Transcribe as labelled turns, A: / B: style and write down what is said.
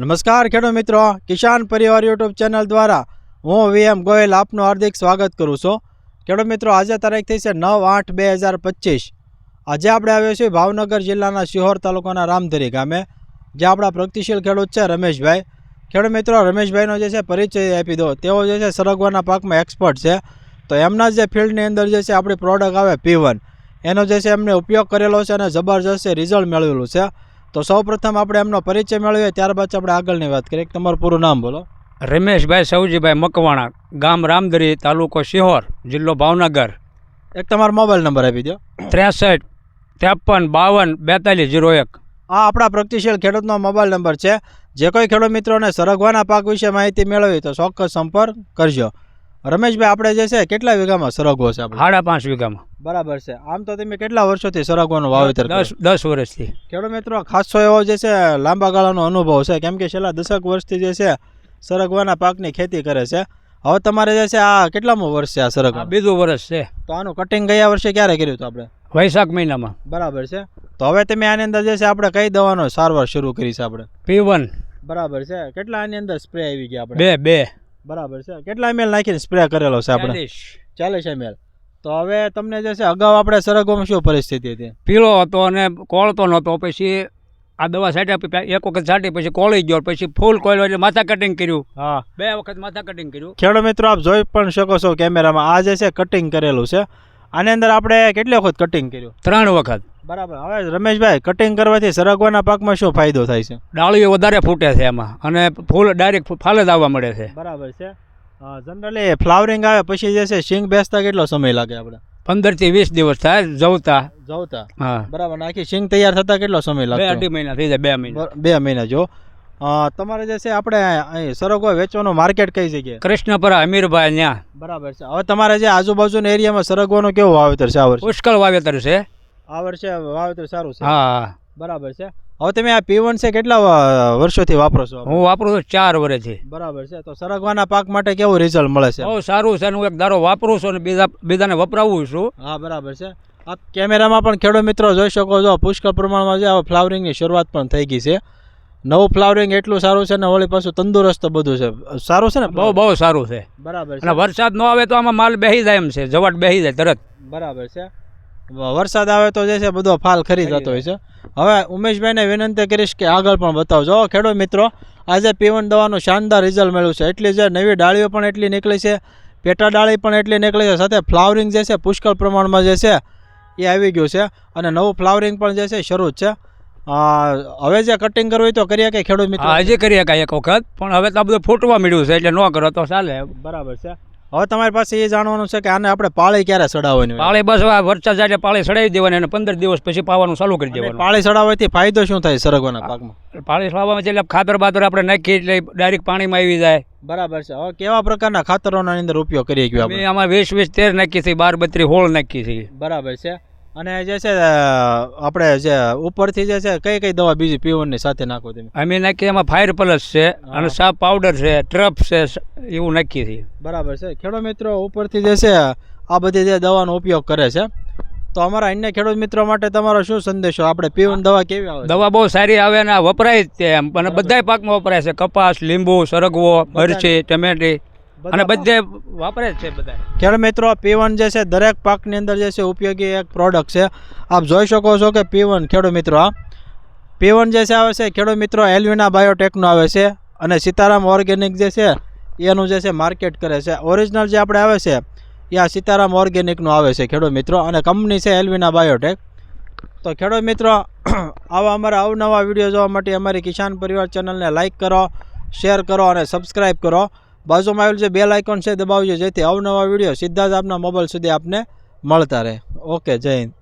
A: નમસ્કાર ખેડૂત મિત્રો, કિસાન પરિવાર યુટ્યુબ ચેનલ દ્વારા હું વીએમ ગોયલ આપનું હાર્દિક સ્વાગત કરું છું. ખેડૂત મિત્રો, આજે તારીખ થઈ છે નવ આઠ બે હજાર પચીસ. આજે આપણે આવ્યા છીએ ભાવનગર જિલ્લાના શિહોર તાલુકાના રામધરી ગામે જે આપણા પ્રગતિશીલ ખેડૂત છે રમેશભાઈ. ખેડૂત મિત્રો, રમેશભાઈનો જે છે પરિચય આપી દો. તેઓ જે છે સરગવાના પાકમાં એક્સપર્ટ છે. તો એમના જે ફિલ્ડની અંદર જે છે આપણી પ્રોડક્ટ આવે પી એનો જે છે એમને ઉપયોગ કરેલો છે અને જબરજસ્ત રિઝલ્ટ મેળવેલું છે. તો સૌપ્રથમ આપણે એમનો પરિચય મેળવીએ ત્યારબાદ આપણે આગળની વાત કરીએ. તમારું પૂરું નામ બોલો.
B: રમેશભાઈ સૌજીભાઈ મકવાણા ગામ રામદરી તાલુકો શિહોર જિલ્લો ભાવનગર.
A: એક તમારો મોબાઈલ નંબર આપી દો.
B: ત્રેસઠ ત્રેપન બાવન બેતાલીસ જીરો એક.
A: આ આપણા પ્રગતિશીલ ખેડૂતનો મોબાઈલ નંબર છે. જે કોઈ ખેડૂત મિત્રોને સરગવાના પાક વિશે માહિતી મેળવી તો ચોક્કસ સંપર્ક કરજો. રમેશભાઈ આપણે જે છે કેટલા વીઘામાં સરગવો છે આપણે?
B: સાડા પાંચ વીઘામાં.
A: બરાબર છે. આમ તો તમે કેટલા વર્ષોથી સરગવાનું વાવેતર
B: દસ દસ વર્ષથી.
A: ખેડૂત મિત્રો ખાસો એવો જે છે લાંબા ગાળાનો અનુભવ છે. કેમ કે છેલ્લા દશક વર્ષથી જે છે સરગવાના પાકની ખેતી કરે છે. હવે તમારે જે છે આ કેટલામો વર્ષ છે આ
B: આ
A: સરગવા
B: બીજું વર્ષ છે.
A: તો આનું કટિંગ ગયા વર્ષે ક્યારે કર્યું હતું આપણે?
B: વૈશાખ મહિનામાં.
A: બરાબર છે. તો હવે તમે આની અંદર જે છે આપણે કઈ દવાનો સારવાર શરૂ કરી છે આપણે?
B: P one.
A: બરાબર છે. કેટલા આની અંદર સ્પ્રે આવી ગયા આપણે?
B: બે બે.
A: બરાબર છે. કેટલા એમએલ નાખીને સ્પ્રે કરેલો છે આપણે?
B: ચાલીસ.
A: એમએલ તો હવે તમને જે છે અગાઉ આપણે સરગવામાં શું પરિસ્થિતિ હતી?
B: પીળો હતો અને કોળતો નહોતો પછી આ દવા છાંટ્યા એક વખત છાંટી પછી કોળી ગયો પછી ફૂલ કોયલો એટલે માથા કટિંગ કર્યું.
A: હા.
B: બે વખત માથા કટિંગ કર્યું.
A: ખેડૂત મિત્રો આપ જોઈ પણ શકો છો કેમેરામાં આ જે છે કટિંગ કરેલું છે. આની અંદર આપણે કેટલી વખત કટિંગ કર્યું?
B: ત્રણ વખત.
A: બરાબર. હવે રમેશભાઈ કટિંગ કરવાથી સરગવાના પાકમાં શું ફાયદો થાય છે?
B: ડાળીઓ વધારે ફૂટે છે એમાં. અને ફૂલ ડાયરેક્ટ ફાલે જ આવવા મળે છે.
A: બરાબર છે. જનરલી ફ્લાવરિંગ આવે પછી જે છે સિંગ બેસતા કેટલો સમય લાગે આપણે?
B: પંદરથી વીસ દિવસ થાય જવતા.
A: જવતા.
B: હા.
A: બરાબર. આખી સિંગ તૈયાર થતા કેટલો સમય લાગે
B: અઢી મહિના થઈ જાય બે મહિના.
A: બે મહિના જો. તમારે જે છે આપણે સરગવો વેચવાનું માર્કેટ કઈ જગ્યાએ?
B: કૃષ્ણપરા અમીરભાઈ ત્યાં
A: બરાબર છે. હવે તમારે જે આજુબાજુના એરિયામાં સરગવાનું કેવું વાવેતર છે આ વર્ષે?
B: પુષ્કળ વાવેતર છે.
A: આ વર્ષે વાવેતર સારું છે.
B: હા.
A: બરાબર છે. હવે તમે આ પીવન છે કેટલા વર્ષોથી વાપરો છો?
B: હું વાપરું છું ચાર વર્ષથી.
A: બરાબર છે. તો સરગવાના પાક માટે કેવું રિઝલ્ટ મળે છે?
B: બહુ સારું છે. હું એક દારો વાપરું છું અને બીજા બીજાને વપરાવું છું.
A: હા બરાબર છે. આપ કેમેરામાં પણ ખેડૂત મિત્રો જોઈ શકો છો. પુષ્કળ પ્રમાણમાં જે હવે ફ્લાવરિંગની શરૂઆત પણ થઈ ગઈ છે. નવું ફ્લાવરિંગ એટલું સારું છે ને વળી પાછું તંદુરસ્ત બધું છે. સારું છે ને?
B: બહુ બહુ સારું છે.
A: બરાબર
B: અને વરસાદ ન આવે તો આમાં માલ બેહી જાય એમ છે. જવાટ બેહી જાય તરત.
A: બરાબર છે. વરસાદ આવે તો જે છે બધો ફાલ ખરી જતો હોય છે. હવે ઉમેશભાઈને વિનંતી કરીશ કે આગળ પણ બતાવજો. જો ખેડૂત મિત્રો આજે પીવન દવાનું શાનદાર રિઝલ્ટ મળ્યું છે. એટલી જે નવી ડાળીઓ પણ એટલી નીકળી છે. પેટા ડાળી પણ એટલી નીકળી છે. સાથે ફ્લાવરિંગ જે છે પુષ્કળ પ્રમાણમાં જે છે એ આવી ગયું છે. અને નવું ફ્લાવરિંગ પણ જે છે શરૂ જ છે. હવે જે કટિંગ કરવું હોય તો કરીએ કે ખેડૂત મિત્રો?
B: હજી કરીએ કાંઈ એક વખત. પણ હવે તો આ બધું ફૂટવા મળ્યું છે એટલે ન કરો તો ચાલે.
A: બરાબર છે. હવે તમારી પાસે એ જાણવાનું છે કે આને આપણે પાળી ક્યારે ચડાવવાની
B: પાળે બસ આ વરસાદ જાય પાળે સડાવી દેવાની અને પંદર દિવસ પછી પાવાનું ચાલુ કરી દેવાનું.
A: પાળે ચડાવવાથી ફાયદો શું થાય સરગવાના પાકમાં?
B: પાળી સડાવવામાં એટલે ખાતર બાતર આપણે નાખીએ એટલે ડાયરેક્ટ પાણીમાં આવી જાય.
A: બરાબર છે. હવે કેવા પ્રકારના ખાતરોના અંદર ઉપયોગ કરીએ કે
B: અમે આમાં વીસ વીસ તેર નાખીએ છીએ બાર બત્રી હોળ નાખીએ છીએ.
A: બરાબર છે. અને જે છે આપણે જે ઉપરથી જે છે કઈ કઈ દવા બીજી પીવનની સાથે નાખો તમે?
B: અમે નાખીએ એમાં ફાયર પ્લસ છે અને સાપ પાવડર છે ટ્રપ છે એવું નાખીએ છીએ
A: બરાબર છે. ખેડૂત મિત્રો ઉપરથી જે છે આ બધી જે દવાનો ઉપયોગ કરે છે. તો અમારા અન્ય ખેડૂત મિત્રો માટે તમારો શું સંદેશો? આપણે પીવન દવા કેવી આવે
B: દવા બહુ સારી આવે અને વપરાય જ તે એમ. અને બધાય પાકમાં વપરાય છે. કપાસ લીંબુ સરગવો મરચી ટમેટી. અને બધે વાપરે જ છે બધા
A: ખેડ મિત્રો પીવન જે છે દરેક પાકની અંદર જે છે ઉપયોગી એક પ્રોડક્ટ છે. આપ જોઈ શકો છો કે પીવન ખેડૂત મિત્રો આ પીવન જે છે આવે છે ખેડૂત મિત્રો એલવીના બાયોટેકનો આવે છે. અને સીતારામ ઓર્ગેનિક જે છે એનું જે છે માર્કેટ કરે છે. ઓરિજિનલ જે આપણે આવે છે એ આ સીતારામ ઓર્ગેનિકનું આવે છે ખેડૂત મિત્રો. અને કંપની છે એલવીના બાયોટેક તો ખેડૂત મિત્રો આવા અમારા અવનવા વીડિયો જોવા માટે અમારી કિસાન પરિવાર ચેનલને લાઇક કરો શેર કરો અને સબસ્ક્રાઈબ કરો. બાજુમાં આવેલું જે બેલ આઇકોન છે દબાવજો, જેથી અવનવા વીડિયો સીધા જ આપના મોબાઈલ સુધી આપને મળતા રહે. ઓકે જય હિન્દ.